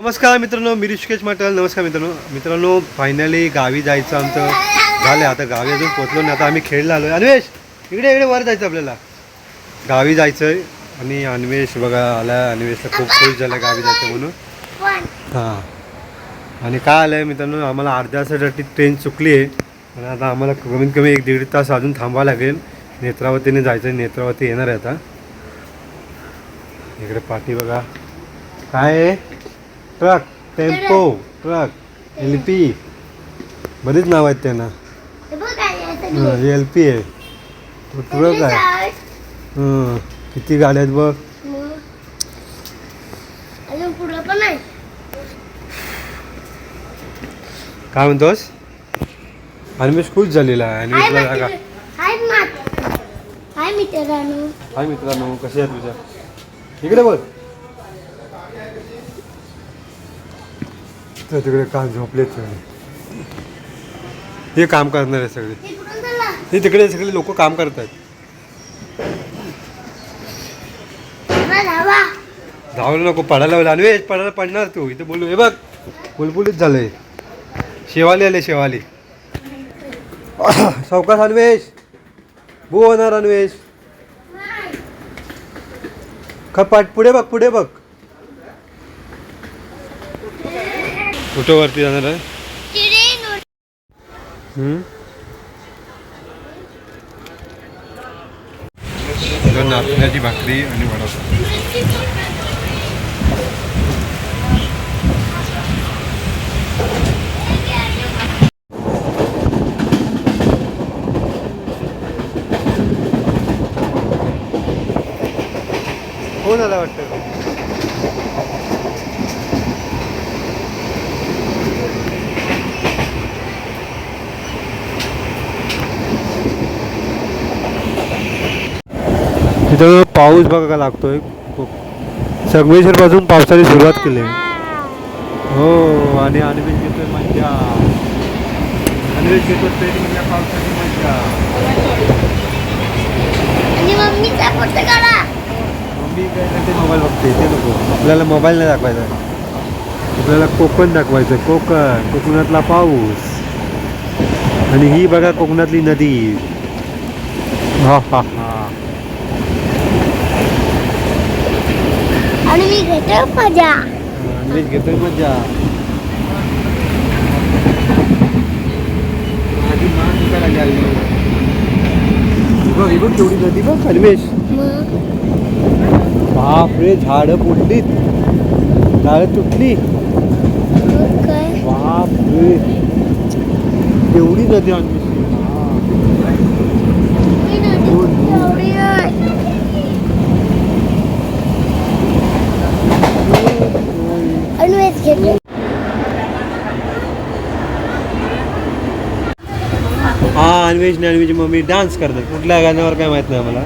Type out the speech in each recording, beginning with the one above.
नमस्कार मित्रांनो मी ऋषिकेश म्हटलं नमस्कार मित्रांनो. मित्रांनो फायनली गावी जायचं आमचं. झालं आता गावी अजून पोचलो नाही. आता आम्ही खेळला आलो अन्वेष इकडे इकडे वर जायचं आपल्याला. गावी जायचं आहे आणि अन्वेष बघा आला अन्वेषला खूप खुश झाला गावी जायचं म्हणून. हां. आणि काय आलं आहे मित्रांनो आम्हाला अर्ध्या तासासाठी ट्रेन चुकली आहे. आणि आता आम्हाला कमीत कमी एक दीड तास अजून थांबावं लागेल. नेत्रावतीने जायचं आहे नेत्रावती येणार आहे आता. इकडे पाठी बघा. काय आहे? Truck tempo truck L P बरीच नाव आहेत त्यांना. एल पी आहे तो ट्रक आहे. हं. किती गाड्या आहेत बघ. काय म्हणतोस? अन्वेष खुश झालेला आहे. जागा मित्र- हाय मात. हाय मित्रांनो. हाय मित्रांनो कशी आहे तुझ्या? इकडे बोल तर तिकडे काम झोपलेत सगळे. हे काम करणार आहे सगळे. हे तिकडे सगळे लोक काम करतात. धावा, धावा धावलं नको पडायला अन्वेष पडायला पडणार तू. इथे बोलू हे बघ. बुलबुलीत झालंय. शेवाली आले शेवाली. सावकाश अन्वेष. भू होणार अन्वेष. खपाट पुढे बघ पुढे बघ. कुठं वरती जाणार आहे? नाचण्याची भाकरी आणि वडापाव कोण आला वाटतं? तिथं पाऊस बघा का लागतोय. खूप. संगमेश्वर पासून पावसाने सुरुवात केली. आहे. हो आणि अन्वेष घेतोय मज्जा. अन्वेष घेतो पावसाची मज्जा. मम्मी काय करते? मोबाईल बघते. ते नको. आपल्याला मोबाईल नाही दाखवायचा. आपल्याला कोकण दाखवायचं. कोकण. कोकणातला पाऊस. आणि ही बघा कोकणातली नदी. हा हा. हा. आणि मी घेतो मजा. अन्वेष घेतोय मज्जा माझी मान दुखायला लागली बघ बघ केवढी नदी बघ अन्वेष मग? बापरे झाडं फुटलीत झाडं तुटली. बापरे. केवढी नदी अन्वेष मी नदी एवढी आहे. आणि वेच घेतो अन्वेष आणि अन्वेषची मम्मी डान्स करतात कुठल्या गाण्यावर काय माहीत नाही मला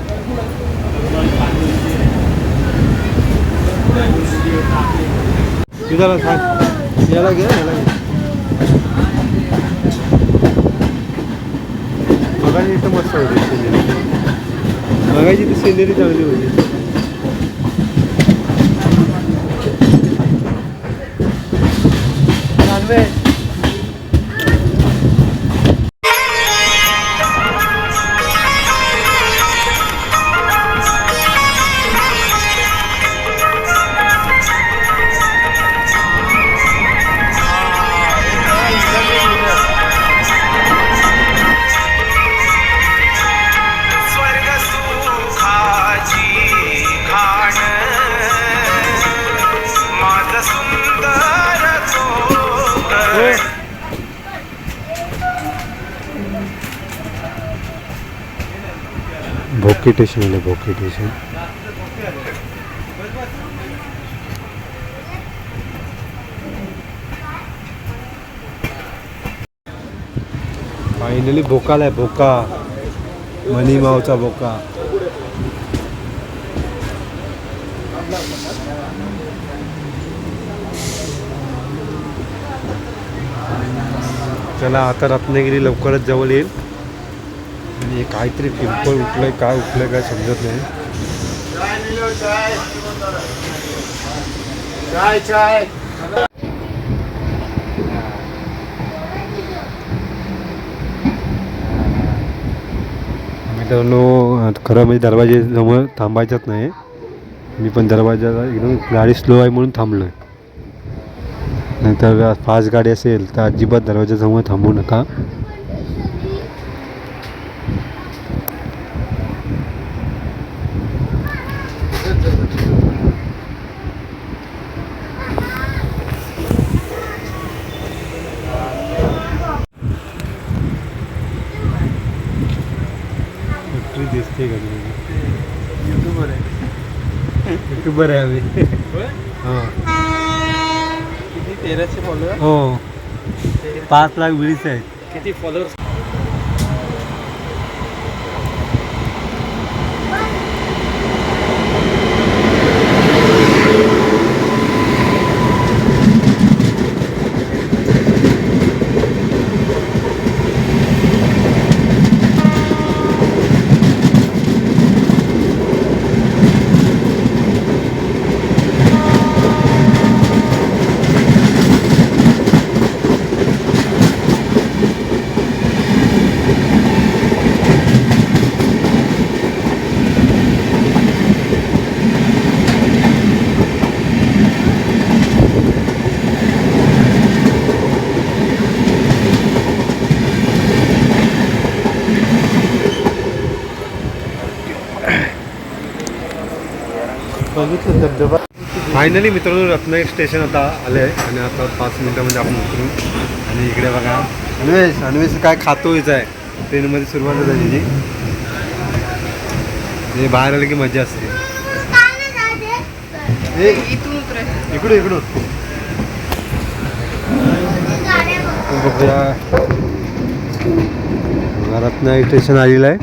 तुझ्याला सांग. याला घे याला घे. मगाची इथं मस्त होती. सिनेरी मगाची ती सिनेरी चांगली होती. भोकी स्टेशन आलं भोकी स्टेशन फायनली भोकाला भोका. मनी भोका. चला आता रत्नागिरी लवकरच जवळ येईल. हे काहीतरी पिंपळ उठलंय काय उठलंय काय समजत नाही. मित्रांनो खरं म्हणजे दरवाजेसमोर थांबायचाच नाही. मी पण दरवाजाला एकदम गाडी स्लो आहे म्हणून थांबलो आहे नाहीतर फास्ट गाडी असेल तर अजिबात दरवाजासमोर थांबू नका. युट्यूबर आहे आम्ही. हां. किती तेराशे फॉलोअर हो. पाच लाख व्हिडीज आहेत. किती फॉलोअर्स बघितलं धबधबा फायनली मित्रांनो रत्नागिरी स्टेशन आता आलं आहे आणि आता पाच मिनिटामध्ये आपण उतरू. आणि इकडे बघा अन्वेष अन्वेष काय खातो इथं आहे. ट्रेनमध्ये सुरुवात झाली जी ते बाहेर आलं की मजा असते. इकडून इकडून. बघूया. रत्नागिरी स्टेशन आलेलं आहे.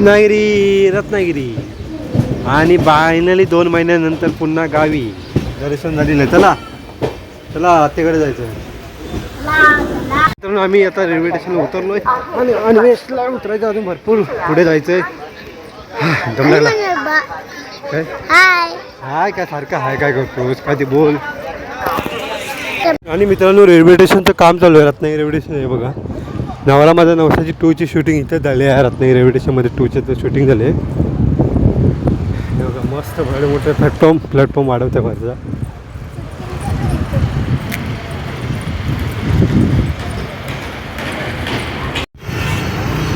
रत्नागिरी रत्नागिरी. आणि फायनली दोन महिन्यानंतर पुन्हा गावी. दर्शन झालेलं आहे चला. चला आत्तेकडे जायचं. तर आम्ही आता रेल्वे स्टेशनला उतरलोय. आणि अनवेशला उतरायचं अजून भरपूर. पुढे जायचंय. आहे लागला काय? हाय हाय काय सारखं हाय काय करतोस? काय ते बोल. आणि मित्रांनो रेल्वे स्टेशनचं काम चालू आहे. रत्नागिरी रेल्वे स्टेशन आहे बघा. नवरा माझा नवसाची टूची शूटिंग इथं झाली आहे रत्नागिरी रेल्वे स्टेशनमध्ये तर शूटिंग झाले. बघा मस्त भले मोठे प्लॅटफॉर्म प्लॅटफॉर्म वाढवते माझा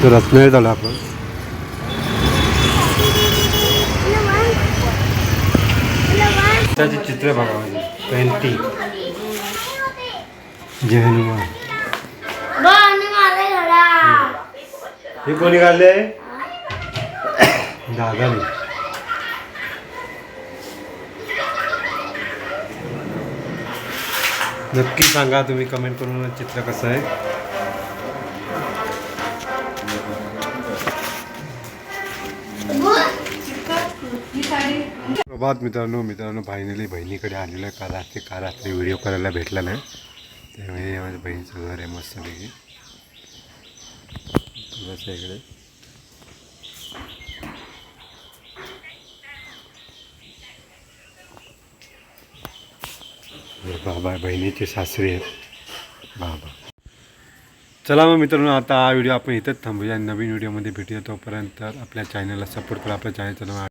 तर रत्नागिरी झालं आपण. चित्र बघा म्हणजे. पेंटिंग. जय हनुमान. हे कोणी काढले? दादाने. नक्की सांगा तुम्ही कमेंट करून चित्र कसं आहे. प्रभात मित्रांनो मित्रांनो फायनली बहिणीकडे आलेलं आहे. का रात्री का रात्री व्हिडिओ करायला भेटला नाही. त्यामुळे माझ्या बहिणीचं घर आहे मस्तपैकी. बस इकडे. बाबा बहिणीचे सासरे आहेत. बाबा. चला मग मित्रांनो आता हा व्हिडिओ आपण इथंच थांबूया. नवीन व्हिडिओमध्ये भेटूया तोपर्यंत आपल्या चॅनलला सपोर्ट करा. आपल्या चॅनलचं नाव